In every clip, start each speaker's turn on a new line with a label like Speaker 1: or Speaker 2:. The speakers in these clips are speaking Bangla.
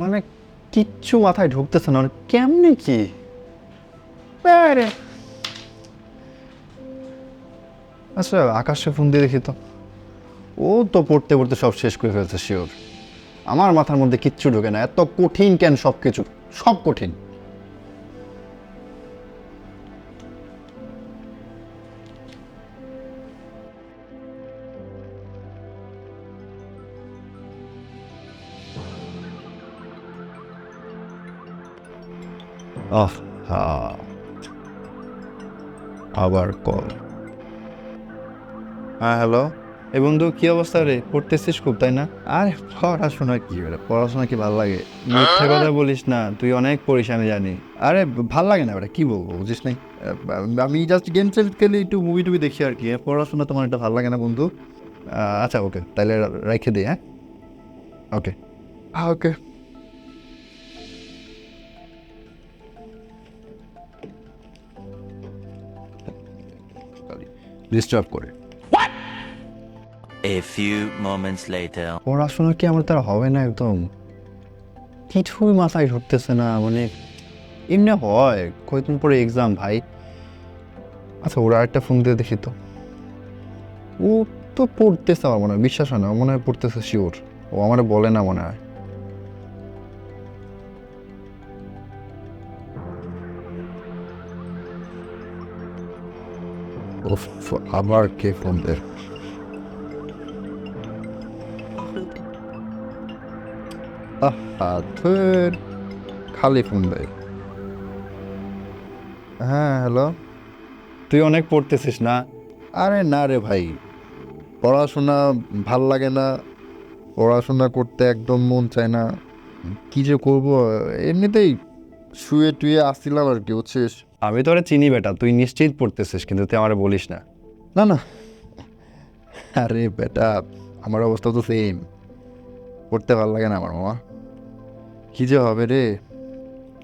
Speaker 1: মানে কিচ্ছু মাথায় ঢুকতেছে না মানে কেমনে কি? আচ্ছা আকাশে ফোন দিয়ে দেখি তো। ও তো পড়তে পড়তে সব শেষ করে ফেলছে শিওর আমার মাথার মধ্যে কিচ্ছু ঢোকে না, এত কঠিন কেন সব কিছু সব কঠিন। আহ হা। আবার কল। হ্যাঁ হ্যালো। এই বন্ধু কি অবস্থা রে? পড়তেছিস খুব তাই না? আরে পড়াশোনা কি রে? পড়াশোনা কি ভালো লাগে? মিথ্যা কথা বলিস না তুই অনেক পড়িস আমি জানি। আরে ভালো লাগে না ওটা কি বলব বুঝিস নাই? আমি জাস্ট গেম টেম খেলে একটু মুভি টুভি দেখি আর কি। পড়াশোনা তোমার একটা ভালো লাগে না বন্ধু। আচ্ছা ওকে তাহলে রেখে দিই হ্যাঁ? ওকে। ওকে। ডিস্টার্ব করে।
Speaker 2: A few moments later.
Speaker 1: পড়াশোনা কি আমার তারা হবে না একদম? কিছুই মাথায় ঢুকতেছে না মানে এমনি হয় কয়েকদিন পরে এক্সাম ভাই। আচ্ছা ওরা একটা ফোন দিয়ে দেখি তো। ও তো পড়তেছে আমার মনে হয় বিশ্বাস হয় না মনে হয় পড়তেছে শিওর ও আমার বলে না মনে হয়। উফ, আবার কে ফোন দেয় আহা ধুর খালি ফোন দেয় হ্যাঁ হ্যালো তুই অনেক পড়তেছিস না? আরে না রে ভাই পড়াশোনা ভালো লাগে না পড়াশোনা করতে একদম মন চায় না। কি যে করব এমনিতেই শুয়ে টুয়ে আসছিলাম আর কি বুঝছিস? আমি তো আরে চিনি বেটা তুই নিশ্চিত পড়তেছিস কিন্তু তুই আমার বলিস না। না না। আরে বেটা আমার অবস্থা তো সেম পড়তে ভালো লাগে না আমার মামা। কী যে হবে রে।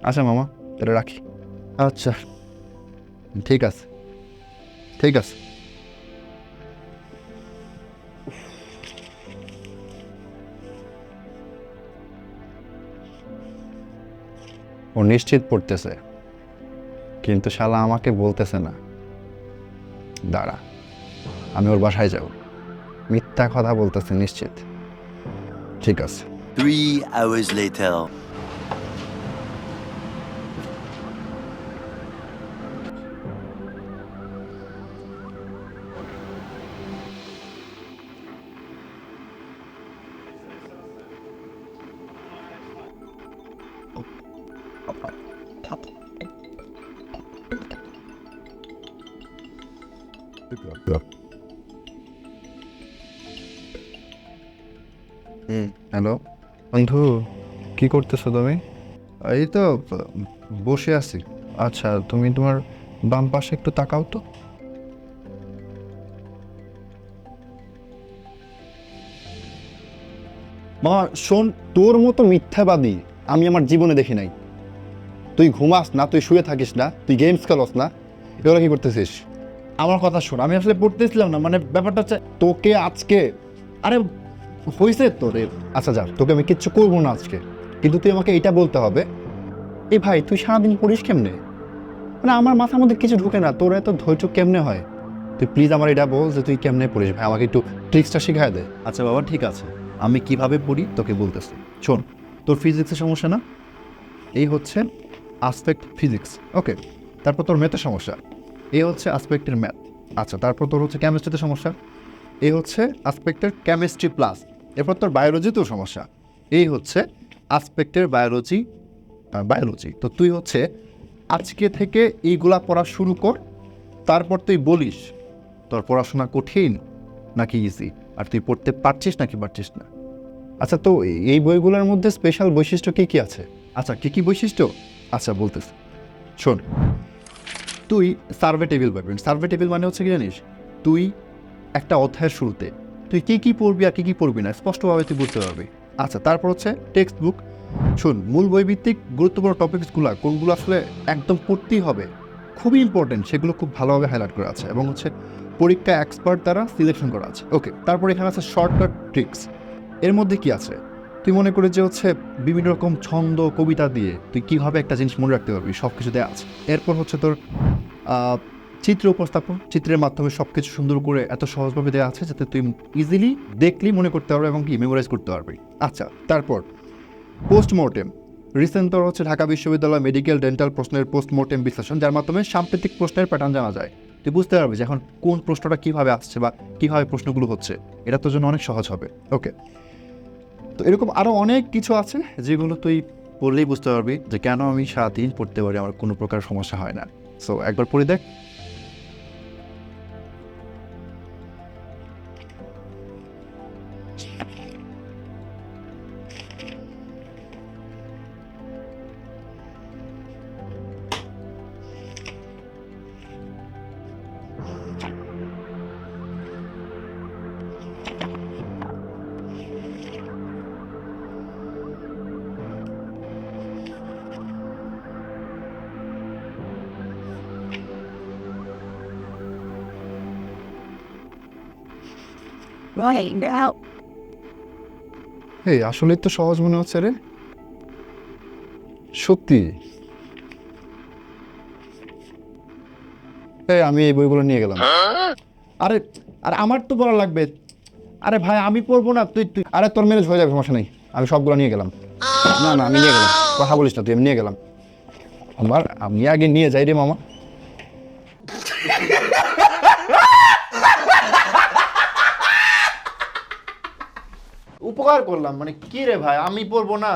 Speaker 1: আচ্ছা মামা তাহলে রাখি। আচ্ছা। ঠিক আছে। ঠিক আছে। ও নিশ্চিত পড়তেছে। কিন্তু শালা আমাকে বলতেছে না। দাঁড়া, আমি ওর বাসায় যাব। মিথ্যা কথা বলতেছে নিশ্চিত। ঠিক আছে।
Speaker 2: Three
Speaker 1: hello? বন্ধু কি করতেছো তুমি? এই তো বসে আছি। আচ্ছা তুমি তোমার বাম পাশে একটু তাকাও তো। মা শোন তোর মতো মিথ্যাবাদী আমি আমার জীবনে দেখি নাই। তুই ঘুমাস না তুই শুয়ে থাকিস না তুই গেমস খেলস না এগুলো কি করতেছিস?
Speaker 3: আমার কথা শোন আমি আসলে পড়তেছিলাম না মানে ব্যাপারটা হচ্ছে
Speaker 1: তোকে আজকে
Speaker 3: আরে হয়েছে তো রে
Speaker 1: আচ্ছা যা তোকে আমি কিচ্ছু করব না আজকে। কিন্তু তুই আমাকে এটা বলতে হবে, এ ভাই, তুই সারাদিন পড়িস কেমনে? মানে আমার মাথার মধ্যে কিছু ঢুকে না, তোর এত ধৈর্য কেমনে হয়? তুই প্লিজ আমার এটা বল যে তুই কেমনে পড়িস ভাই, আমাকে একটু ট্রিক্সটা শিখায় দে।
Speaker 3: আচ্ছা বাবা, ঠিক আছে। আমি কীভাবে পড়ি তোকে বলতেছি। শোন, তোর ফিজিক্সের সমস্যা না? এই হচ্ছে আসপেক্ট ফিজিক্স ওকে তারপর তোর ম্যাথের সমস্যা। এই হচ্ছে আসপেক্টের ম্যাথ আচ্ছা তারপর তোর হচ্ছে কেমিস্ট্রিতে সমস্যা। এই হচ্ছে আসপেক্টের কেমিস্ট্রি প্লাস এরপর তোর বায়োলজিতেও সমস্যা। এই হচ্ছে আসপেক্টের বায়োলজি বায়োলজি তো তুই হচ্ছে আজকে থেকে এইগুলা পড়া শুরু কর, তারপর তুই বলিস, তোর পড়াশোনা কঠিন নাকি ইজি আর তুই পড়তে পারছিস নাকি পারছিস না?
Speaker 1: আচ্ছা তো এই বইগুলোর মধ্যে স্পেশাল বৈশিষ্ট্য কী কী আছে?
Speaker 3: আচ্ছা কী কী বৈশিষ্ট্য? আচ্ছা বলতেছি। শোন, তুই সার্ভে টেবিল পাবি। সার্ভে টেবিল মানে হচ্ছে কি জানিস? তুই একটা অধ্যায়ের শুরুতে তুই কী কী পড়বি আর কী কী পড়বি না, স্পষ্টভাবে তুই বুঝতে পারবি। আচ্ছা তারপর হচ্ছে টেক্সট বুক শোন, মূল বইভিত্তিক গুরুত্বপূর্ণ টপিকসগুলো কোনগুলো আসলে একদম পড়তেই হবে, খুবই ইম্পর্টেন্ট সেগুলো খুব ভালোভাবে হাইলাইট করা আছে এবং হচ্ছে পরীক্ষা এক্সপার্ট দ্বারা সিলেকশন করা আছে। ওকে তারপর এখানে আছে শর্টকাট ট্রিক্স
Speaker 1: এর মধ্যে কি আছে? তুই মনে করে যে হচ্ছে বিভিন্ন রকম ছন্দ, কবিতা দিয়ে তুই কীভাবে একটা জিনিস মনে রাখতে পারবি সব কিছু দেওয়া আছে। এরপর হচ্ছে তোর চিত্র উপস্থাপন, চিত্রের মাধ্যমে সব কিছু সুন্দর করে এত সহজভাবে দেওয়া আছে যাতে তুই ইজিলি দেখলি মনে করতে পারবি এবং কি মেমোরাইজ করতে পারবি। আচ্ছা তারপর পোস্টমর্টেম রিসেন্ট তোর হচ্ছে ঢাকা বিশ্ববিদ্যালয় মেডিকেল ডেন্টাল প্রশ্নের পোস্টমর্টেম বিশ্লেষণ, যার মাধ্যমে সাম্প্রতিক প্রশ্নের প্যাটার্ন জানা যায়। তুই বুঝতে পারবি যে এখন কোন প্রশ্নটা কীভাবে আসছে বা কীভাবে প্রশ্নগুলো হচ্ছে। এটা তোর জন্য অনেক সহজ হবে। ওকে তো এরকম আরও অনেক কিছু আছে যেগুলো তুই পড়লেই বুঝতে পারবি যে কেন আমি সারাদিন পড়তে পারি, আমার কোনো প্রকার সমস্যা হয় না। সো একবার পড়ে দেখ।
Speaker 4: Right now.
Speaker 5: এই আসলেই তো সহজ মনে হচ্ছে রে সত্যি এই আমি এই বইগুলো নিয়ে গেলাম।
Speaker 1: আরে আরে আমার তো পড়া লাগবে। আরে ভাই, আমি পড়ব না, তুই তুই।
Speaker 5: আরে তোর ম্যানেজ হয়ে যাবে, সমস্যা নেই। আমি সবগুলো নিয়ে গেলাম। না না, আমি নিয়ে গেলাম। কথা বলিস না তুই, আমি নিয়ে গেলাম। আমার, আমি আগে নিয়ে যাই রে মামা।
Speaker 1: উপকার করলাম মানে কি রে ভাই, আমি পড়ব না